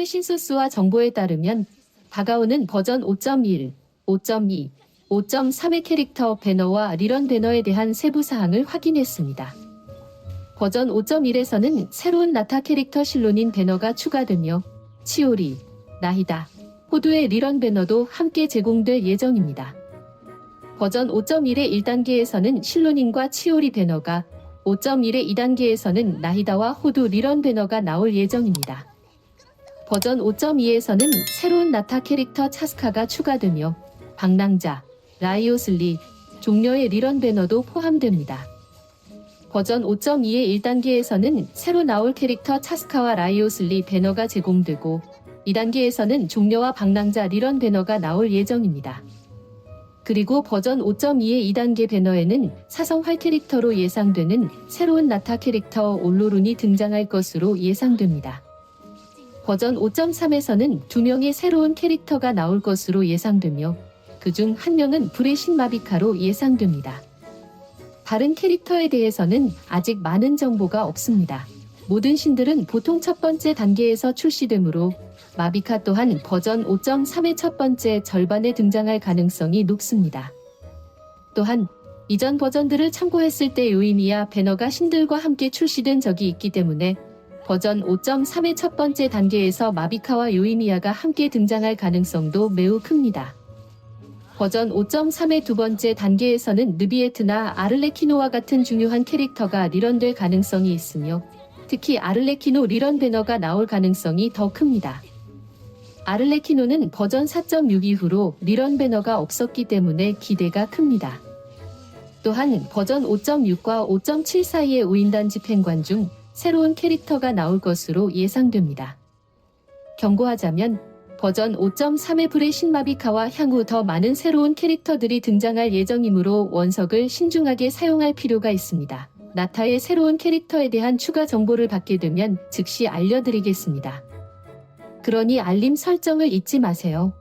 최신 소스와 정보에 따르면 다가오는 버전 5.1, 5.2, 5.3의 캐릭터 배너와 리런 배너에 대한 세부 사항을 확인했습니다. 버전 5.1에서는 새로운 나타 캐릭터 실론인 배너가 추가되며 치오리, 나히다, 호두의 리런 배너도 함께 제공될 예정입니다. 버전 5.1의 1단계에서는 실론인과 치오리 배너가 5.1의 2단계에서는 나히다와 호두 리런 배너가 나올 예정입니다. 버전 5.2에서는 새로운 나타 캐릭터 차스카가 추가되며 방랑자, 라이오슬리, 종려의 리런 배너도 포함됩니다. 버전 5.2의 1단계에서는 새로 나올 캐릭터 차스카와 라이오슬리 배너가 제공되고 2단계에서는 종려와 방랑자 리런 배너가 나올 예정입니다. 그리고 버전 5.2의 2단계 배너에는 사성활 캐릭터로 예상되는 새로운 나타 캐릭터 올로룬이 등장할 것으로 예상됩니다. 버전 5.3에서는 두 명의 새로운 캐릭터가 나올 것으로 예상되며 그 중 한 명은 불의 신마비카로 예상됩니다. 다른 캐릭터에 대해서는 아직 많은 정보가 없습니다. 모든 신들은 보통 첫 번째 단계에서 출시되므로 마비카 또한 버전 5.3의 첫 번째 절반에 등장할 가능성이 높습니다. 또한 이전 버전들을 참고했을 때 요인이야 배너가 신들과 함께 출시된 적이 있기 때문에 버전 5.3의 첫 번째 단계에서 마비카와 요이미야가 함께 등장할 가능성도 매우 큽니다. 버전 5.3의 두 번째 단계에서는 느비에트나 아를레키노와 같은 중요한 캐릭터가 리런될 가능성이 있으며 특히 아를레키노 리런 배너가 나올 가능성이 더 큽니다. 아를레키노는 버전 4.6 이후로 리런 배너가 없었기 때문에 기대가 큽니다. 또한 버전 5.6과 5.7 사이의 우인단 집행관 중 새로운 캐릭터가 나올 것으로 예상됩니다. 경고하자면 버전 5.3의 불의 신마비카와 향후 더 많은 새로운 캐릭터들이 등장할 예정이므로 원석을 신중하게 사용할 필요가 있습니다. 나타의 새로운 캐릭터에 대한 추가 정보를 받게 되면 즉시 알려드리겠습니다. 그러니 알림 설정을 잊지 마세요.